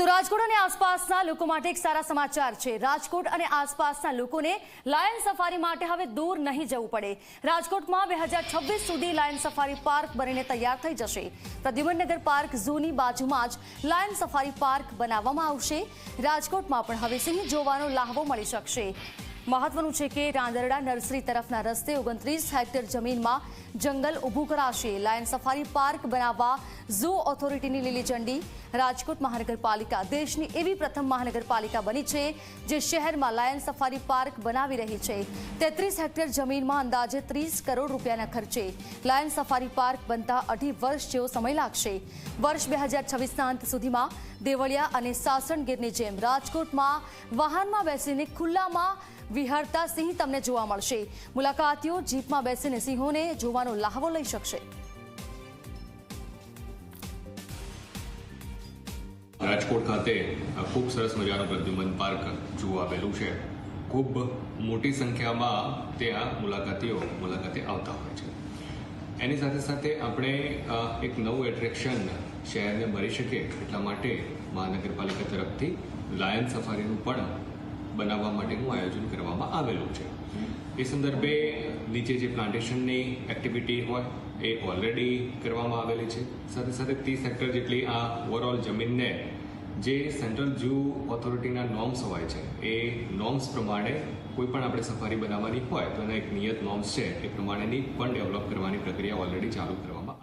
તો રાજકોટ અને આસપાસના લોકો માટે એક સારા સમાચાર છે. રાજકોટ અને આસપાસના લોકોને લાયન સફારી માટે હવે દૂર નહીં જવું પડે. રાજકોટમાં બે સુધી લાયન સફારી પાર્ક બનીને તૈયાર થઈ જશે. પ્રદ્યુમનનગર પાર્ક ઝૂની બાજુમાં જ લાયન સફારી પાર્ક બનાવવામાં આવશે. રાજકોટમાં પણ હવે સિંહ જોવાનો લાહવો મળી શકશે. મહત્વનું છે કે રાંદરડા નર્સરી તરફના રસ્તે ઓગણત્રીસ હેક્ટર જમીનમાં જંગલ ઊભું કરાશે. લાયન સફારી પાર્ક બનાવવા ઝૂ ઓથોરિટીની લીલી ઝંડી. રાજકોટ મહાનગરપાલિકા દેશની એવી પ્રથમ મહાનગરપાલિકા બની છે જે શહેરમાં લાયન સફારી પાર્ક બનાવી રહી છે. તેત્રીસ હેક્ટર જમીનમાં અંદાજે ત્રીસ કરોડ રૂપિયાના ખર્ચે લાયન સફારી પાર્ક બનતા અઢી વર્ષ જેવો સમય લાગશે. વર્ષ બે હજાર છવ્વીસના અંત સુધીમાં દેવળિયા અને સાસણગીરની જેમ રાજકોટમાં વાહનમાં બેસીને ખુલ્લામાં વિહરતા સિંહ તમને જોવા મળશે. મુલાકાતીઓ જીપમાં બેસીને સિંહોને જોવાનો લાહવો લઈ શકશે. રાજકોટ ખાતે ખૂબ સરસ મજાનું પ્રદ્યુમન પાર્ક જોવા આવેલું છે. ખૂબ મોટી સંખ્યામાં ત્યાં મુલાકાતીઓ મુલાકાતે આવતા હોય છે. એની સાથે સાથે આપણે એક નવું એટ્રેક્શન શહેરને મળી શકે એટલા માટે મહાનગરપાલિકા તરફથી લાયન સફારીનું પણ બનાવવા માટેનું આયોજન કરવામાં આવેલું છે. એ સંદર્ભે નીચે જે પ્લાન્ટેશનની એક્ટિવિટી હોય, એ ઓલરેડી કરવામાં આવેલી છે. સાથે સાથે ત્રીસ હેક્ટર જેટલી આ ઓવરઓલ જમીનને જે સેન્ટ્રલ ઝૂ ઓથોરિટીના નોર્મ્સ હોય છે, એ નોર્મ્સ પ્રમાણે કોઈ પણ આપણે સફારી બનાવવાની હોય તો એના એક નિયત નોર્મ્સ છે, એ પ્રમાણેની પણ ડેવલપ કરવાની પ્રક્રિયા ઓલરેડી ચાલુ કરવામાં